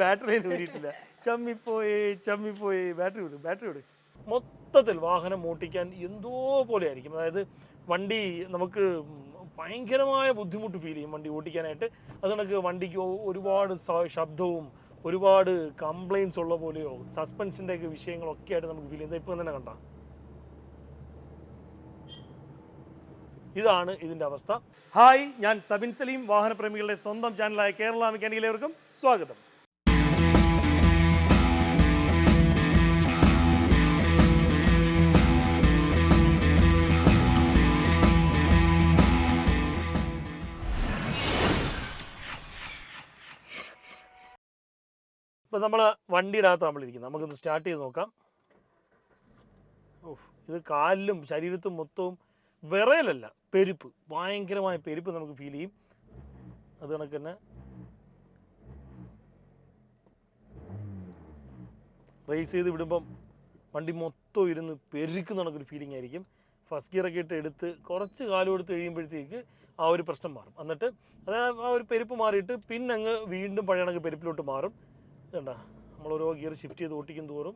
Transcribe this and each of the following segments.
Battery ഊരിയിട്ടില്ല. ചമ്മിപ്പോയി ചമ്മിപ്പോയി. ബാറ്ററി വിടും ബാറ്ററി വിടും. മൊത്തത്തിൽ വാഹനം ഓട്ടിക്കാൻ എന്തോ പോലെ ആയിരിക്കും അതായത് വണ്ടി നമുക്ക് ഭയങ്കരമായ ബുദ്ധിമുട്ട് ഫീൽ ചെയ്യും വണ്ടി ഓട്ടിക്കാനായിട്ട് അത് കണക്ക് വണ്ടിക്ക് ഒരുപാട് ശബ്ദവും ഒരുപാട് കംപ്ലൈൻസ് ഉള്ള പോലെയോ സസ്പെൻസിന്റെയൊക്കെ വിഷയങ്ങളൊക്കെ ആയിട്ട് നമുക്ക് ഫീൽ ചെയ്യുന്നത് ഇപ്പം തന്നെ കണ്ട. ഇതാണ് ഇതിന്റെ അവസ്ഥ. ഹായ് ഞാൻ സബിൻ സലീം വാഹനപ്രേമികളുടെ സ്വന്തം ചാനലായ കേരള മെക്കാനിക്കലേവർക്കും സ്വാഗതം. ഇപ്പം നമ്മൾ വണ്ടിയുടെ അകത്ത് നമ്മളിരിക്കുന്നത് നമുക്കൊന്ന് സ്റ്റാർട്ട് ചെയ്ത് നോക്കാം. ഓഹ് ഇത് കാലിലും ശരീരത്തും മൊത്തവും വിറയലല്ല പെരുപ്പ്. ഭയങ്കരമായ പെരുപ്പ് നമുക്ക് ഫീൽ ചെയ്യും. അത് കണക്ക് തന്നെ റേസ് ചെയ്ത് വിടുമ്പം വണ്ടി മൊത്തം ഇരുന്ന് പെരുക്കുന്ന കണക്കൊരു ഫീലിംഗ് ആയിരിക്കും. ഫസ്റ്റ് ഗിയറൊക്കെ ഇട്ട് എടുത്ത് കുറച്ച് കാലം എടുത്ത് കഴിയുമ്പോഴത്തേക്ക് ആ ഒരു പ്രശ്നം മാറും. എന്നിട്ട് അത് ആ ഒരു പെരുപ്പ് മാറിയിട്ട് പിന്നെ അങ്ങ് വീണ്ടും പഴയ കണക്ക് പെരുപ്പിലോട്ട് മാറും. കണ്ട നമ്മൾ ഓരോ ഗിയർ ഷിഫ്റ്റ് ചെയ്ത് ഓട്ടിക്കും തോറും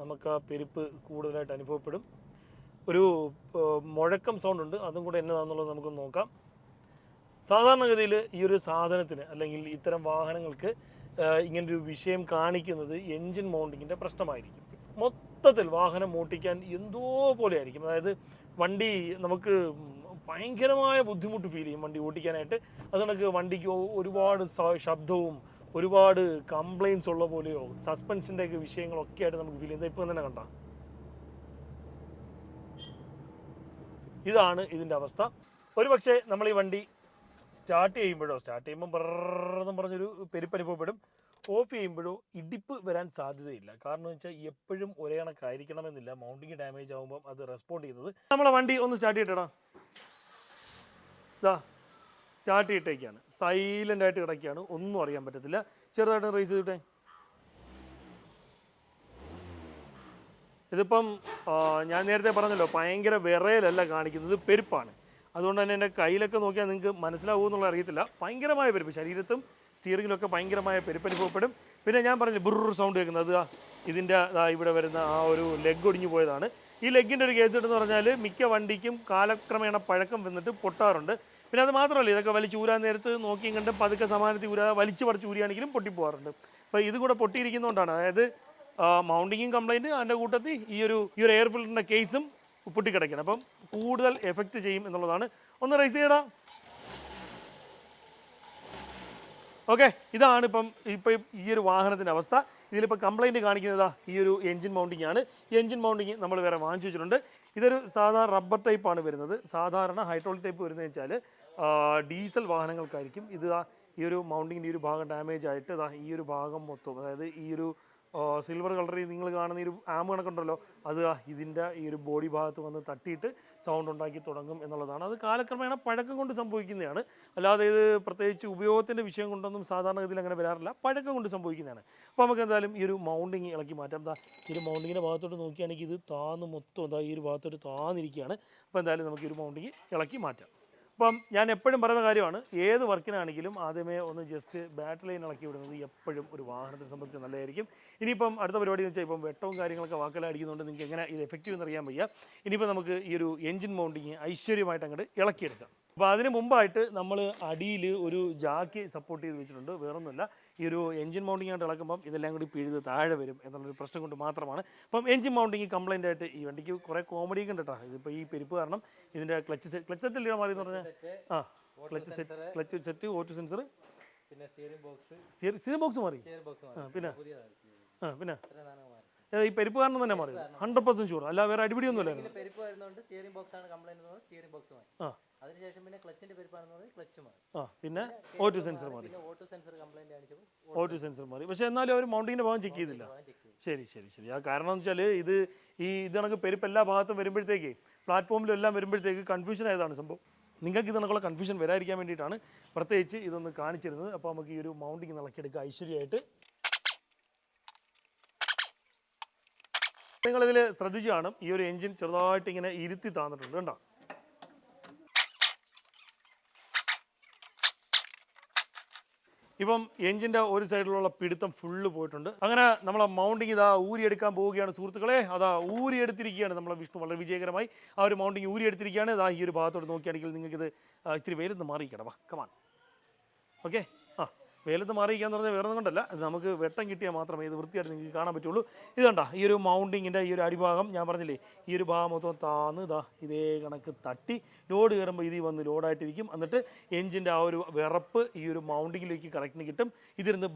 നമുക്ക് ആ പെരുപ്പ് കൂടുതലായിട്ട് അനുഭവപ്പെടും. ഒരു മുഴക്കം സൗണ്ട് ഉണ്ട്. അതും കൂടെ എന്നതാണെന്നുള്ളത് നമുക്ക് നോക്കാം. സാധാരണഗതിയിൽ ഈ ഒരു സാധനത്തിന് അല്ലെങ്കിൽ ഇത്തരം വാഹനങ്ങൾക്ക് ഇങ്ങനെ ഇങ്ങനൊരു വിഷയം കാണിക്കുന്നത് എൻജിൻ മൗണ്ടിങ്ങിന്റെ പ്രശ്നമായിരിക്കും. മൊത്തത്തിൽ വാഹനം ഓട്ടിക്കാൻ എന്തോ പോലെ ആയിരിക്കും. അതായത് വണ്ടി നമുക്ക് ഭയങ്കരമായ ബുദ്ധിമുട്ട് ഫീൽ ചെയ്യും വണ്ടി ഓട്ടിക്കാനായിട്ട്. അത് കണക്ക് വണ്ടിക്ക് ഒരുപാട് ശബ്ദവും ഒരുപാട് കംപ്ലൈൻസ് ഉള്ള പോലെയോ സസ്പെൻസിന്റെയൊക്കെ വിഷയങ്ങളൊക്കെ ആയിട്ട് നമുക്ക് ഫീൽ ചെയ്യുന്നത് ഇപ്പം തന്നെ കണ്ട? ഇതാണ് ഇതിന്റെ അവസ്ഥ. ഒരു പക്ഷേ നമ്മൾ ഈ വണ്ടി സ്റ്റാർട്ട് ചെയ്യുമ്പോഴോ സ്റ്റാർട്ട് ചെയ്യുമ്പോൾ ബ്രെന്നും പറഞ്ഞൊരു പെരുപ്പ് അനുഭവപ്പെടും ഓഫ് ചെയ്യുമ്പോഴോ ഇടിപ്പ് വരാൻ സാധ്യതയില്ല. കാരണം എന്ന് വെച്ചാൽ എപ്പോഴും ഒരേ കണക്കായിരിക്കണമെന്നില്ല. മൗണ്ടിങ് ഡാമേജ് ആകുമ്പോൾ അത് റെസ്പോണ്ട് ചെയ്യുന്നത്. നമ്മളെ വണ്ടി ഒന്ന് സ്റ്റാർട്ട് ചെയ്തിട്ടാ ഇതാ സ്റ്റാർട്ട് ചെയ്തിട്ടേക്കാണ്. സൈലന്റ് ആയിട്ട് കിടക്കുകയാണ്. ഒന്നും അറിയാൻ പറ്റത്തില്ല. ചെറുതായിട്ട് റേസ് ചെയ്തിട്ടേ. ഇതിപ്പം ഞാൻ നേരത്തെ പറഞ്ഞല്ലോ ഭയങ്കര വിറയലല്ല കാണിക്കുന്നത് പെരുപ്പാണ്. അതുകൊണ്ട് തന്നെ എന്റെ കയ്യിലൊക്കെ നോക്കിയാൽ നിങ്ങൾക്ക് മനസ്സിലാവൂ എന്നുള്ള അറിയത്തില്ല. ഭയങ്കരമായ പെരുപ്പ് ശരീരത്തും സ്റ്റിയറിങ്ങിലൊക്കെ ഭയങ്കരമായ പെരുപ്പ് അനുഭവപ്പെടും. പിന്നെ ഞാൻ പറഞ്ഞു ബുറു സൗണ്ട് കേൾക്കുന്നത് ഇതിന്റെ ഇവിടെ വരുന്ന ആ ഒരു ലെഗ് ഒടിഞ്ഞു പോയതാണ്. ഈ ലെഗിന്റെ ഒരു കേസ് എന്ന് പറഞ്ഞാൽ മിക്ക വണ്ടിക്കും കാലക്രമേണ പഴക്കം വന്നിട്ട് പൊട്ടാറുണ്ട്. പിന്നെ അത് മാത്രമല്ല ഇതൊക്കെ വലിച്ചു ഊരാൻ നേരത്ത് നോക്കിയും കണ്ട് പതുക്കെ സമാനത്തിൽ ഊരാ വലിച്ചു പറിച്ച് ഊരിയാണെങ്കിലും പൊട്ടിപ്പോകാറുണ്ട് അപ്പോൾ ഇത് കൂടെ പൊട്ടിയിരിക്കുന്നതുകൊണ്ടാണ്. അതായത് മൗണ്ടിങ്ങും കംപ്ലൈന്റ് അതിന്റെ കൂട്ടത്തിൽ ഈ ഒരു ഈ ഒരു എയർ ഫിൽറ്ററിന്റെ കേസും പൊട്ടിക്കിടക്കണം അപ്പം കൂടുതൽ എഫക്റ്റ് ചെയ്യും എന്നുള്ളതാണ്. ഒന്ന് റൈസ് ചെയ്യടാ. ഓക്കെ ഇതാണ് ഇപ്പം ഇപ്പം ഈ ഒരു വാഹനത്തിന്റെ അവസ്ഥ. ഇതിലിപ്പോൾ കംപ്ലൈന്റ് കാണിക്കുന്നതാ ഈ ഒരു എൻജിൻ മൗണ്ടിങ് ആണ്. ഈ എൻജിൻ മൗണ്ടിങ് നമ്മൾ വേറെ വാങ്ങിച്ചു വെച്ചിട്ടുണ്ട്. ഇതൊരു സാധാരണ റബ്ബർ ടൈപ്പാണ് വരുന്നത്. സാധാരണ ഹൈഡ്രോളിക് ടൈപ്പ് വരുന്നത് വെച്ചാൽ ഡീസൽ വാഹനങ്ങൾക്കായിരിക്കും ഇത് ഈ ഒരു മൗണ്ടിങ്ങിന്റെ ഈ ഒരു ഭാഗം ഡാമേജ് ആയിട്ട് ഈ ഒരു ഭാഗം മൊത്തം അതായത് ഈ ഒരു സിൽവർ കളറിൽ നിങ്ങൾ കാണുന്ന ഒരു ആം കണക്കുണ്ടല്ലോ. അത് ഇതിന്റെ ഈ ഒരു ബോഡി ഭാഗത്ത് വന്ന് തട്ടിയിട്ട് സൗണ്ട് ഉണ്ടാക്കി തുടങ്ങും എന്നുള്ളതാണ്. അത് കാലക്രമേണ പഴക്കം കൊണ്ട് സംഭവിക്കുന്നതാണ്. അല്ലാതെ ഇത് പ്രത്യേകിച്ച് ഉപയോഗത്തിന്റെ വിഷയം കൊണ്ടൊന്നും സാധാരണ ഇതിൽ അങ്ങനെ വരാറില്ല. പഴക്കം കൊണ്ട് സംഭവിക്കുന്നതാണ്. അപ്പോൾ നമുക്ക് എന്തായാലും ഈ ഒരു മൗണ്ടിങ് ഇളക്കി മാറ്റാം. ദാ ഈ ഒരു മൗണ്ടിങ്ങിന്റെ ഭാഗത്തോട്ട് നോക്കുകയാണെങ്കിൽ ഇത് താന്ന് മൊത്തം എന്താ ഈ ഒരു ഭാഗത്തോട്ട് താന്നിരിക്കുകയാണ്. അപ്പോൾ എന്തായാലും നമുക്ക് ഈ ഒരു മൗണ്ടിങ് ഇളക്കി മാറ്റാം. അപ്പം ഞാൻ എപ്പോഴും പറയുന്ന കാര്യമാണ് ഏത് വർക്കിനാണെങ്കിലും ആദ്യമേ ഒന്ന് ജസ്റ്റ് ബാറ്റ് ലൈൻ ഇളക്കി വിടുന്നത് എപ്പോഴും ഒരു വാഹനത്തെ സംബന്ധിച്ച് നല്ലതായിരിക്കും. ഇനിയിപ്പം അടുത്ത പരിപാടി എന്ന് വെച്ചാൽ ഇപ്പം വെട്ടവും കാര്യങ്ങളൊക്കെ വാക്കലടിക്കുന്നുണ്ട് നിങ്ങൾക്ക് എങ്ങനെ ഇത് എഫക്റ്റീവ് എന്ന് അറിയാൻ വയ്യ. ഇനിയിപ്പോൾ നമുക്ക് ഈ ഒരു എഞ്ചിൻ മൗണ്ടിങ് ഐശ്വര്യമായിട്ട് അങ്ങോട്ട് ഇളക്കിയെടുക്കാം. അപ്പോൾ അതിന് മുമ്പായിട്ട് നമ്മൾ അടിയിൽ ഒരു ജാക്കി സപ്പോർട്ട് ചെയ്ത് വെച്ചിട്ടുണ്ട്. വേറൊന്നുമില്ല ഈ ഒരു എഞ്ചിൻ മൗണ്ടിങ് ആയിട്ട് ഇളക്കുമ്പം ഇതെല്ലാം കൂടി പിഴുത് താഴെ വരും എന്നുള്ളൊരു പ്രശ്നം കൊണ്ട് മാത്രമാണ്. അപ്പം എഞ്ചിൻ മൗണ്ടിങ് കംപ്ലൈന്റ് ആയിട്ട് ഈ വണ്ടിക്ക് കുറേ കോമഡി ഉണ്ട് കേട്ടോ ഇതിപ്പോൾ ഈ പെരുപ്പ് കാരണം ഇതിന്റെ ക്ലച്ച് സെറ്റ് ക്ലച്ച് സെറ്റ് ഇല്ല മാറി എന്ന് പറഞ്ഞാൽ ആ clutch set clutch set auto sensor പിന്നെ സ്റ്റിയറിംഗ് ബോക്സ് സ്റ്റിയറിംഗ് ബോക്സ് മാറി? പിന്നെ. ആ പിന്നെ. ഈ പെരുപ്പ് കാരണം തന്നെ മാറി. ഹൺഡ്രഡ് പെർസെന്റ് ഷുവർ അല്ല വേറെ അടിപിടിയൊന്നുമില്ല ഇതിൽ പെരുപ്പ് വരുന്നതുകൊണ്ട് സ്റ്റിയറിംഗ് ബോക്സ് ആണ് സ്റ്റിയറിംഗ് ബോക്സ് ആ. അതിനുശേഷം പിന്നെ ക്ലച്ചിന്റെ പെരുപ്പാണെന്ന് പറഞ്ഞാൽ ക്ലച്ച് മാറി. ആ പിന്നെ ഓട്ടോ സെൻസർ മാറി. പിന്നെ ഓട്ടോ സെൻസർ കംപ്ലൈന്റ് കാണിച്ചപ്പോൾ ഓട്ടോ സെൻസർ മാറി. പക്ഷേ എന്നാലും അവർ മൗണ്ടിങ്ങിന്റെ ഭാഗം ചെക്ക് ചെയ്തില്ല. ശരി ശരി ശരി. ആ കാരണം എന്ന് വെച്ചാൽ ഇത് ഈ ഇത് കണക്ക് പെരുപ്പ് എല്ലാ ഭാഗത്തും വരുമ്പോഴത്തേക്ക് പ്ലാറ്റ്ഫോമിലും എല്ലാം വരുമ്പോഴത്തേക്ക് കൺഫ്യൂഷൻ ആയതാണ് സംഭവം. നിങ്ങൾക്ക് ഇതിനുള്ള കൺഫ്യൂഷൻ വരാതിരിക്കാൻ വേണ്ടിയിട്ടാണ് പ്രത്യേകിച്ച് ഇതൊന്ന് കാണിച്ചിരുന്നത്. അപ്പോൾ നമുക്ക് ഈ ഒരു മൗണ്ടിങ് നിളക്കിയെടുക്കുക ഐശ്വര്യമായിട്ട്. നിങ്ങളിതിൽ ശ്രദ്ധിച്ചു കാണും. ഈ ഒരു എൻജിൻ ചെറുതായിട്ട് ഇങ്ങനെ ഇരുത്തി താന്നിട്ടുണ്ട്. കണ്ടോ? ഇപ്പം എഞ്ചിന്റെ ഒരു സൈഡിലുള്ള പിടുത്തം ഫുള്ള് പോയിട്ടുണ്ട്. അങ്ങനെ നമ്മളെ മൗണ്ടിങ് ഇതാ ഊരിയെടുക്കാൻ പോവുകയാണ് സുഹൃത്തുക്കളെ. അതാ ഊരിയെടുത്തിരിക്കുകയാണ് നമ്മളെ വിഷ്ണു. വളരെ വിജയകരമായി ആ ഒരു മൗണ്ടിങ് ഊരിയെടുത്തിരിക്കുകയാണ്. ഇതാ ഈ ഒരു ഭാഗത്തോട്ട് നോക്കുകയാണെങ്കിൽ നിങ്ങൾക്കിത് ഇത്തിരി വെയിലത്ത് മാറിയിരിക്കണം വാ കമാൺ ഓക്കെ ആ മാറിയിരിക്കുക എന്ന് പറഞ്ഞാൽ വേറെ കൊണ്ടല്ല. ഇത് നമുക്ക് വെട്ടം കിട്ടിയാൽ മാത്രമേ ഇത് വൃത്തിയായിട്ട് നിങ്ങൾക്ക് കാണാൻ പറ്റുള്ളൂ. ഇത് കണ്ട ഈ ഒരു മൗണ്ടിങ്ങിന്റെ ഈ ഒരു അടിഭാഗം ഞാൻ പറഞ്ഞില്ലേ ഈ ഒരു ഭാഗം മൊത്തം താന്ന് ഇതാ ഇതേ കണക്ക് തട്ടി ലോഡ് കയറുമ്പോൾ ഇതിൽ വന്ന് ലോഡായിട്ടിരിക്കും. എന്നിട്ട് എഞ്ചിന്റെ ആ ഒരു വിറപ്പ് ഈ ഒരു മൗണ്ടിങ്ങിലേക്ക് കറക്റ്റിന് കിട്ടും. ഇതിരുന്ന്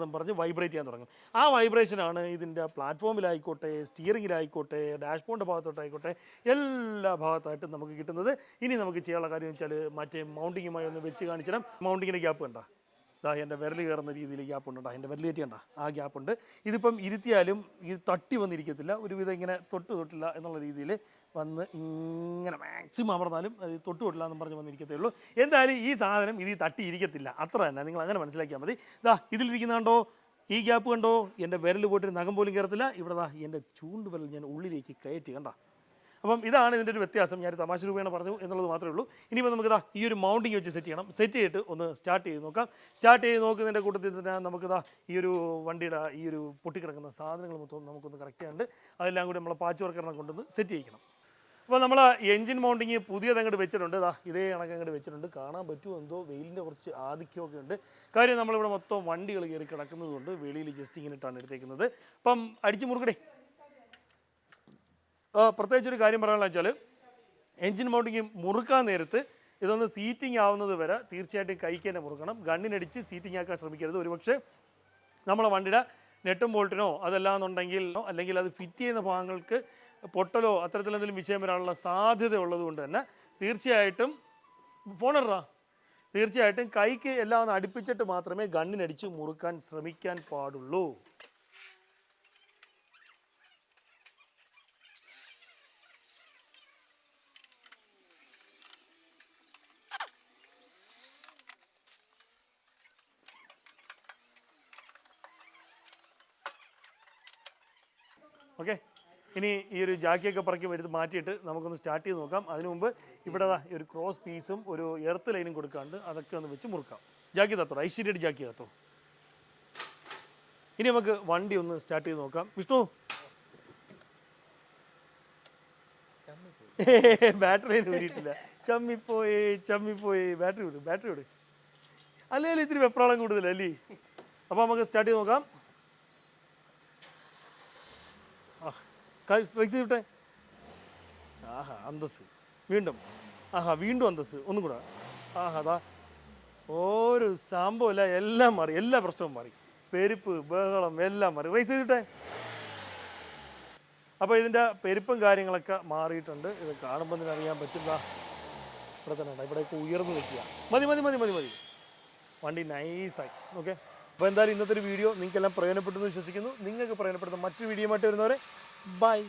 ബ്രെന്നും പറഞ്ഞ് വൈബ്രേറ്റ് ചെയ്യാൻ തുടങ്ങും. ആ വൈബ്രേഷനാണ് ഇതിന്റെ പ്ലാറ്റ്ഫോമിലായിക്കോട്ടെ സ്റ്റിയറിങ്ങിലായിക്കോട്ടെ ഡാഷ്ബോർഡിന്റെ ഭാഗത്തോട്ടായിക്കോട്ടെ എല്ലാ ഭാഗത്തായിട്ടും നമുക്ക് കിട്ടുന്നത്. ഇനി നമുക്ക് ചെയ്യാനുള്ള കാര്യം വെച്ചാൽ മറ്റേ മൗണ്ടിങ്ങുമായി ഒന്ന് വെച്ച് കാണിച്ചിടാം മൗണ്ടിങ്ങിന്റെ ഗ്യാപ്പ് കണ്ട? ഇതാ എന്റെ വിരൽ കയറുന്ന രീതിയിൽ ഗ്യാപ്പ് ഉണ്ട് എന്റെ വിരൽ കയറ്റി കണ്ട? ആ ഗ്യാപ്പുണ്ട് ഇതിപ്പം ഇരുത്തിയാലും ഇത് തട്ടി വന്നിരിക്കത്തില്ല. ഒരുവിധം ഇങ്ങനെ തൊട്ട് തൊട്ടില്ല എന്നുള്ള രീതിയിൽ വന്ന് ഇങ്ങനെ മാക്സിമം അമർന്നാലും അത് തൊട്ട് തൊട്ടില്ല എന്ന് പറഞ്ഞ് വന്നിരിക്കത്തേ ഉള്ളൂ. എന്തായാലും ഈ സാധനം ഇതിൽ തട്ടി ഇരിക്കത്തില്ല അത്ര തന്നെ. നിങ്ങൾ അങ്ങനെ മനസ്സിലാക്കിയാൽ മതി. ഇതാ ഇതിലിരിക്കുന്നുണ്ടോ ഈ ഗ്യാപ്പ് കണ്ടോ? എന്റെ വിരൽ പോയിട്ട് നഖം പോലും കയറത്തില്ല. ഇവിടെ ദാ എന്റെ ചൂണ്ടുവിരൽ ഞാൻ ഉള്ളിലേക്ക് കയറ്റി കണ്ട? അപ്പം ഇതാണ് ഇതിന്റെ ഒരു വ്യത്യാസം. ഞാൻ തമാശ രൂപേണ പറഞ്ഞു എന്നുള്ളത് മാത്രമേ ഉള്ളൂ. ഇനിയിപ്പോൾ നമുക്കിതാ ഈ ഒരു മൗണ്ടിങ് വെച്ച് സെറ്റ് ചെയ്യണം. സെറ്റ് ചെയ്തിട്ട് ഒന്ന് സ്റ്റാർട്ട് ചെയ്ത് നോക്കാം. സ്റ്റാർട്ട് ചെയ്ത് നോക്കുന്നതിന്റെ കൂട്ടത്തിൽ തന്നെ നമുക്കിതാ ഈ ഒരു വണ്ടിയുടെ ഈ ഒരു പൊട്ടിക്കിടക്കുന്ന സാധനങ്ങൾ മൊത്തം നമുക്കൊന്ന് കറക്റ്റ് ചെയ്യാണ്ട് അതെല്ലാം കൂടി നമ്മളെ പാച്ച് വർക്കറിനെ കൊണ്ടുവന്ന് സെറ്റ് ചെയ്യിക്കണം. അപ്പോൾ നമ്മൾ എഞ്ചിൻ മൗണ്ടിങ് പുതിയത് അങ്ങോട്ട് വെച്ചിട്ടുണ്ട്. ഇതാ ഇതേ കണക്ക് അങ്ങോട്ട് വെച്ചിട്ടുണ്ട്. കാണാൻ പറ്റുമോ എന്തോ? വെയിലിന്റെ കുറച്ച് ആധിക്യമൊക്കെ ഉണ്ട്. കാര്യം നമ്മളിവിടെ മൊത്തം വണ്ടികൾ കയറി കിടക്കുന്നതുകൊണ്ട് വെളിയിൽ ജസ്റ്റ് ഇങ്ങനെ ഇട്ടാണ് എടുത്തേക്കുന്നത്. അപ്പം അടിച്ചു മുറുക്കടേ പ്രത്യേകിച്ച് ഒരു കാര്യം പറയാനുള്ള വെച്ചാൽ എൻജിൻ മൗണ്ടിങ് മുറുക്കാൻ നേരത്ത് ഇതൊന്ന് സീറ്റിംഗ് ആവുന്നത് വരെ തീർച്ചയായിട്ടും കൈക്ക് തന്നെ മുറുക്കണം. ഗണ്ണിനടിച്ച് സീറ്റിംഗ് ആക്കാൻ ശ്രമിക്കരുത്. ഒരുപക്ഷെ നമ്മളെ വണ്ടിയുടെ നെട്ടും ബോൾട്ടിനോ അതല്ലാന്നുണ്ടെങ്കിൽ അല്ലെങ്കിൽ അത് ഫിറ്റ് ചെയ്യുന്ന ഭാഗങ്ങൾക്ക് പൊട്ടലോ അത്തരത്തിലെന്തെങ്കിലും വിഷയം വരാനുള്ള സാധ്യത ഉള്ളതുകൊണ്ട് തന്നെ തീർച്ചയായിട്ടും ഫോണറാ തീർച്ചയായിട്ടും കൈക്ക് എല്ലാം ഒന്ന് അടുപ്പിച്ചിട്ട് മാത്രമേ ഗണ്ണിനടിച്ച് മുറുക്കാൻ ശ്രമിക്കാൻ പാടുള്ളൂ. ഓക്കെ? ഇനി ഈ ഒരു ജാക്കിയൊക്കെ പറക്കി എടുത്ത് മാറ്റിയിട്ട് നമുക്കൊന്ന് സ്റ്റാർട്ട് ചെയ്ത് നോക്കാം. അതിനു മുമ്പ് ഇവിടെ ഈ ഒരു ക്രോസ് പീസും ഒരു എർത്ത് ലൈനും കൊടുക്കാണ്ട് അതൊക്കെ ഒന്ന് വെച്ച് മുറുക്കാം. ജാക്കി തത്തോ ഐശ്വര്യയുടെ ജാക്കി തത്തോ. ഇനി നമുക്ക് വണ്ടി ഒന്ന് സ്റ്റാർട്ട് ചെയ്ത് നോക്കാം. വിഷ്ണു. ബാറ്ററി ഊരിയിട്ടില്ല. ചമ്മിപ്പോയി ചമ്മിപ്പോയി. ബാറ്ററി വിടും ബാറ്ററി വിടും. അല്ലേ ഇത്തിരി വെപ്രാളം കൂടുതലല്ലേ? അപ്പോൾ നമുക്ക് സ്റ്റാർട്ട് ചെയ്ത് നോക്കാം. സ്ട്രൈക്ക് ആഹാ അന്തസ് വീണ്ടും. ആഹാ വീണ്ടും അന്തസ് ഒന്നും കൂടെ. ആഹാ അതാ ഒരു സംഭവമില്ല എല്ലാം മാറി. എല്ലാ പ്രശ്നവും മാറി. പെരുപ്പ് ബഹളം എല്ലാം മാറി. റൈസ് ചെയ്തിട്ടെ. അപ്പോൾ ഇതിന്റെ പെരുപ്പും കാര്യങ്ങളൊക്കെ മാറിയിട്ടുണ്ട്. ഇത് കാണുമ്പോൾ തന്നെ അറിയാൻ പറ്റില്ല ഇവിടെ തന്നെ ഇവിടെ ഉയർന്നു നിൽക്കുക. മതി മതി മതി മതി മതി. വണ്ടി നൈസായി. ഓക്കെ? അപ്പോൾ എന്തായാലും ഇന്നത്തെ ഒരു വീഡിയോ നിങ്ങൾക്കെല്ലാം പ്രയോജനപ്പെട്ടെന്ന് വിശ്വസിക്കുന്നു. നിങ്ങൾക്ക് പ്രയോജനപ്പെടുന്ന മറ്റൊരു വീഡിയോ ആയിട്ട് വരുന്നവരെ ബൈ